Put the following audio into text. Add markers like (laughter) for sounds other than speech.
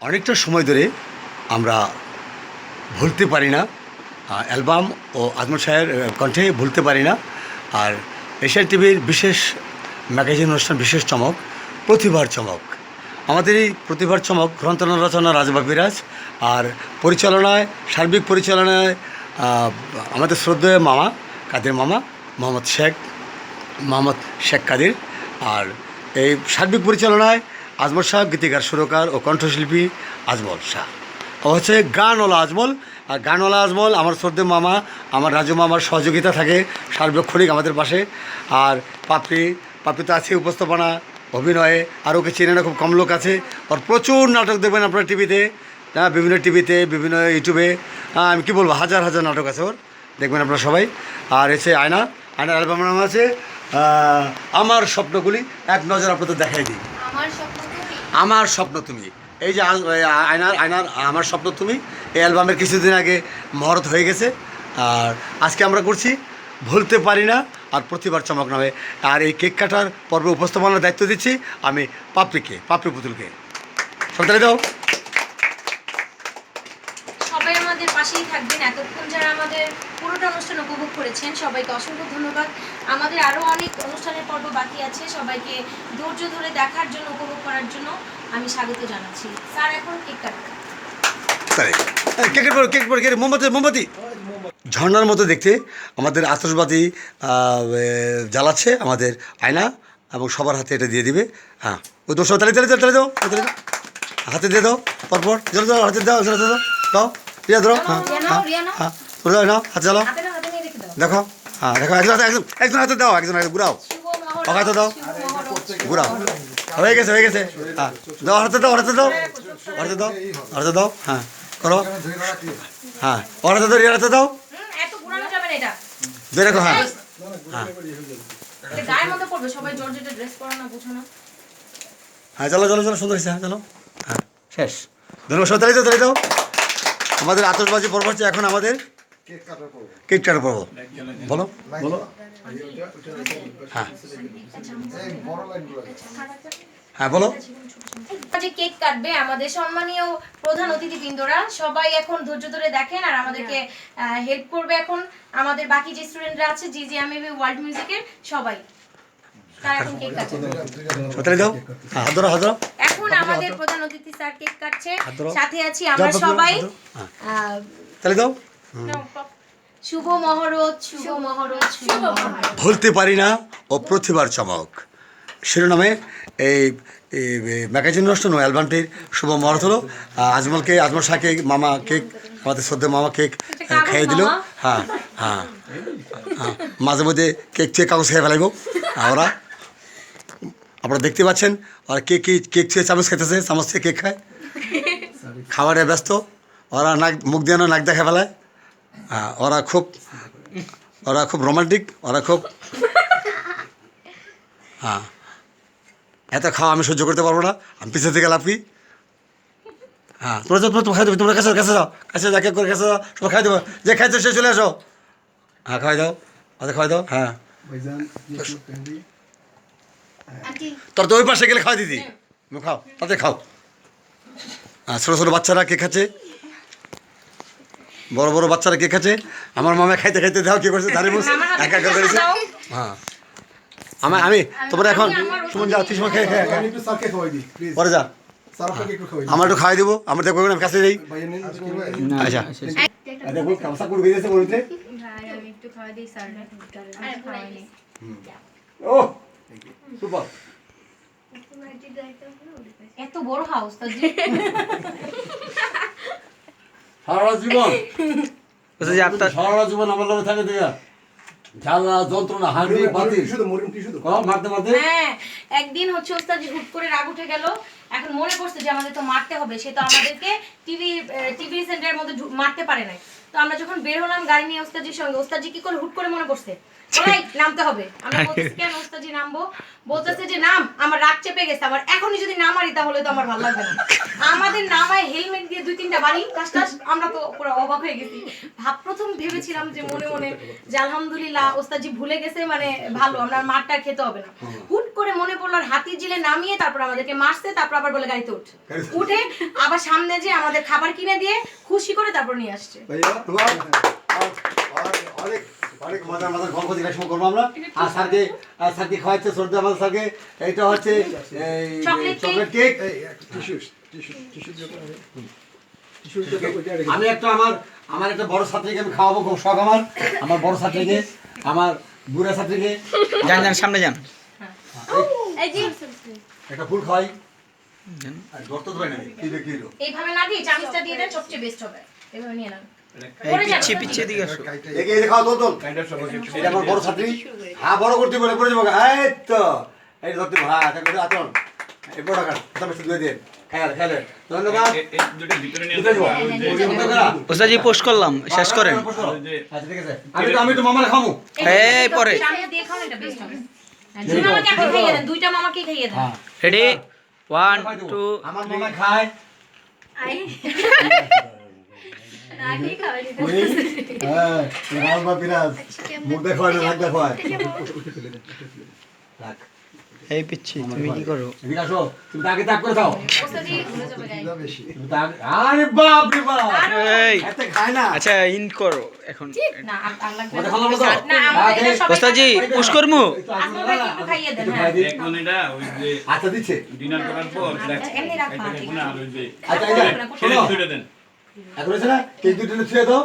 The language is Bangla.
অনেকটা সময় ধরে আমরা ভুলতে পারি না অ্যালবাম ও আজমল আহ, কণ্ঠে ভুলতে পারি না। আর এশিয়ান টিভির বিশেষ ম্যাগাজিন অনুষ্ঠান বিশেষ চমক প্রতিভার চমক। আমাদের এই প্রতিভার চমক গ্রন্থনা রচনা রাজবাগ বিরাজ আর পরিচালনায় সার্বিক পরিচালনায় আমাদের শ্রদ্ধেয় মামা কাদের মামা? মোহাম্মদ শেখ মোহাম্মদ শেখ কাদির। আর এই সার্বিক পরিচালনায় আজমল শাহ গীতিকার সুরকার ও কণ্ঠশিল্পী আজমল শাহ। ও হচ্ছে গানওয়ালা আজমল। আর গানওয়ালা আজমল আমার শ্রদ্ধেয় মামা আমার রাজু মামার সহযোগিতা থাকে সার্বক্ষণিক আমাদের পাশে। আর পাপড়ি পাপড়ি তো আছে উপস্থাপনা অভিনয়ে আর ওকে চেনে না খুব কম লোক আছে। ওর প্রচুর নাটক দেখবেন আপনার টিভিতে। হ্যাঁ বিভিন্ন টিভিতে বিভিন্ন ইউটিউবে। হ্যাঁ, আমি কী বলব হাজার হাজার নাটক আছে ওর। দেখবেন আপনারা সবাই। আর এসে আয়না আয়নার অ্যালবামের নাম আছে আমার স্বপ্নগুলি এক নজর আপনাদের দেখাই দিই। আমার স্বপ্ন তুমি। এই যে আয়নার আয়নার আমার স্বপ্ন তুমি, এই অ্যালবামের কিছুদিন আগে মহরত হয়ে গেছে। আর আজকে আমরা করছি ভুলতে পারি না আর প্রতিবার চমক নামে। আর এই কেক কাটার পর্ব উপস্থাপনার দায়িত্ব দিচ্ছি আমি পাপড়িকে, পাপড়ি পুতুলকে। সন্তানে দাও সবাই আমাদের পাশেই থাকবেন। এতক্ষণ যারা আমাদের পুরোটা অনুষ্ঠান উপভোগ করেছেন, সবাইকে অসংখ্য ধন্যবাদ। আমাদের আরও অনেক অনুষ্ঠানের পর্ব বাকি আছে, সবাইকে ধৈর্য ধরে দেখার জন্য, উপভোগ করার জন্য আমি স্বাগত জানাচ্ছি। স্যার, এখন কেক পর মোমবাতি ঝর্ণার মতো দেখতে আমাদের আতসবাতি জ্বালাচ্ছে আমাদের আয়না এবং সবার হাতে এটা দিয়ে দিবে। হ্যাঁ ওই দোষ তালে তালে তালে দাও হাতে দিয়ে দাও, পরপর জল দাও হাতে দাও দাও দাও। রিয়া ধরো। হ্যাঁ হ্যাঁ। হ্যাঁ তোর দাও নাও হাতে চালাও দেখো। হ্যাঁ দেখো একজন হাতে একজন একজন হাতে দাও একজন হাতে ঘুরাও। ওকে হাতে দাও। ঘুরাও। হয়ে গেছে হয়ে গেছে। হ্যাঁ দাও হাতে দাও হাতে দাও। হাতে দাও হাতে দাও। হ্যাঁ করো। হ্যাঁ ওর হাতে দাও রিয়ার হাতে দাও। রাখো হ্যাঁ। হ্যাঁ হ্যাঁ চলো চলো চলো সুন্দর হ্যাঁ চলো। হ্যাঁ শেষ। ধন্যবাদ সব দাও তাড়ি দাও আমাদের আতসবাজি পর্ব হচ্ছে এখন আমাদের কেক কাটার পর্ব। বলো। বলো। হ্যাঁ। হ্যাঁ বলো। যে কেক কাটবে আমাদের সম্মানীয় প্রধান অতিথিবৃন্দরা সবাই এখন ধৈর্য ধরে দেখেন আর আমাদেরকে হেল্প করবে এখন। আমাদের বাকি যে স্টুডেন্টরা আছে জি জি আমি ওয়ার্ল্ড মিউজিকের সবাই। তারা এখন কেক কাটছে সব তাড়ি এখন আমাদের প্রধান অতিথি স্যার কেক কাটছে। সাথে আছি আমরা সবাই। তাহলে দাও। শুভ মহরত শুভ মহরত শুভ ভুলতে পারি না ও প্রতিবার চমক। শিরোনামে এই ম্যাগাজিন অনুষ্ঠান ও অ্যালবামটির শুভ মহরত হলো। আজমলকে আজমল শাহকে মামা কেক আমাদের শ্রদ্ধা মামা কেক খাইয়ে দিল। হ্যাঁ হ্যাঁ হ্যাঁ। মাঝে মধ্যে কেক চেয়ে কাগজ খেয়ে ফেলাইব। আর ওরা আপনারা দেখতে পাচ্ছেন ওরা কেক কি কেক চেয়ে চামচ খেতেছে? চামচ চেয়ে কেক খায়? খাবারে ব্যস্ত। ওরা নাক, মুখ দিয়ে নাক দেখা ফেলায় হ্যাঁ ওরা খুব ওরা খুব রোমান্টিক ওরা খুব হ্যাঁ। এত খাওয়া আমি সহ্য করতে পারব না। আমি পিছিয়ে থেকে লাফি। হ্যাঁ। তোমরা খাই দেবে, তোমরা কাছে কাছে যাও। কাছে যা করে কাছে যাও। সবাই খাই দেবো। যে খাইতে সে চলে আসো হ্যাঁ খাওয়াই দাও। ওদের খাওয়াই দাও। হ্যাঁ। তোর তো ওই পাশে গেলে খাওয়া দিদি খাও তাতে খাও। হ্যাঁ ছোটো ছোটো বাচ্চারা কে খাচ্ছে? বড় বড় বাচ্চারা কে খাচ্ছে? আমার মামা খাইতে খাইতে দাও কি করছে দাঁড়িয়ে বসে একা একা করেছে। হ্যাঁ। আমার আমি তোমরা এখন তুমি যাও তুই সময় খেয়ে। খেয়ে পরে যা। আমার একটু খাওয়াই দেবো আমার দেখব আমি কাছে যাই আচ্ছা। দেখো কামসা করে গেছে বলতে ও! সুপার এত বড় হাউস (laughs) সারা জীবন। সারা জীবন আমার লগে থাকে দেখা জ্বালা যন্ত্রণা হাঁড়ি বাতিল টিস্যু তো মরিম টিস্যু তো। কম মারতে মারতে। হ্যাঁ একদিন হচ্ছে ওস্তাদ হুট করে রাগ উঠে গেল। এখন মনে পড়ছে যে আমাদের তো মারতে হবে সে তো আমাদেরকে টিভি টিভি সেন্টারের মধ্যে মারতে পারে নাই। তো আমরা যখন বের হলাম গাড়ি নিয়ে ওস্তাজির সঙ্গে ওস্তাজি কি করে হুট করে মনে পড়ছে। বলাই নামতে হবে। আমরা বলতেছি কেন ওস্তাজি নামবো? বলতেছে যে নাম আমার রাগ চেপে গেছে। আমার এখনই যদি না মারি তাহলে তো আমার ভালো লাগবে না। আমাদের নামায় হেলমেট দিয়ে দুই তিনটা বাড়ি। টাস টাস আমরা তো পুরো অবাক হয়ে গেছি। ভাব প্রথম ভেবেছিলাম যে মনে মনে যে আলহামদুলিল্লাহ ওস্তাজি ভুলে গেছে মানে ভালো আমরা মারটা খেতে হবে না। হুট করে মনে আর হাতির জিলে নামিয়ে তারপর আমাদেরকে মারছে তারপর আবার বলে গাড়িতে উঠ। উঠে। আবার সামনে যে আমাদের খাবার কিনে দিয়ে খুশি করে তারপর নিয়ে আসছে। ভাইয়া অনেক অনেক মজার মজার গল্প দিলে শুরু করব আমরা। আর স্যারকে আর স্যারকে খাওয়াচ্ছে সর্দি আমাদের স্যারকে। এইটা হচ্ছে এই চকলেট কেক। আমি একটা আমার আমার একটা বড় ছাত্রীকে আমি খাওয়াবো খুব শখ আমার। আমার বড় ছাত্রীকে আমার বুড়া ছাত্রীকে যান যান সামনে যান। একটা ফুল যান। আর দেবে না কি রে কি রে এইভাবে না দিয়ে চামিচটা দিয়ে দেন সবচেয়ে বেস্ট হবে এভাবে নিয়ে নেন পিছিয়ে পিছিয়ে দিকে আসো এগিয়ে এগিয়ে খাওয়া তোল তোল এটা আমার বড় ছাত্রী হ্যাঁ বড় করতে বলে করে যাব এই তো এই ধরতে হ্যাঁ এটা করে আতন এই বড় কাট তবে শুধু দিয়ে খেয়াল খেয়াল ধন্যবাদ ভিতরে যাব। বন্ধ করা। ওস্তাজি পোস্ট করলাম শেষ করেন আচ্ছা ঠিক আছে আমি তো আমি তো মামারে খামু এই পরে। চামিচ দিয়ে খাও এটা বেস্ট হবে হ্যাঁ, দুইটা মামাকে খাইয়ে দেন রেডি ওয়ান টু আমার মামা খায়। আই। (laughs) আগে খাওয়াই দিতে ওই রাম বা বিরাজ মুখ দেখায় না নাক দেখায় রাখ। এই পিচ্ছি তুমি কি করো? এদিকে আসো তুমি তাকে তাক করে দাও। তুমি আরে বাপ রে বাপ! এই খায় না। আচ্ছা ইন করো এখন। না আর লাগবে না। খাব। পুশ করমু? হ্যাঁ। এখন এটা ওই যে আচ্ছা দিচ্ছে। ডিনার করার পর আচ্ছা, এমনি রাখবা, ঠিক না আর ওই যে আচ্ছা এই যে, ছেড়ে দেন। এখন না? কেক দুটো ছুঁয়ে দাও।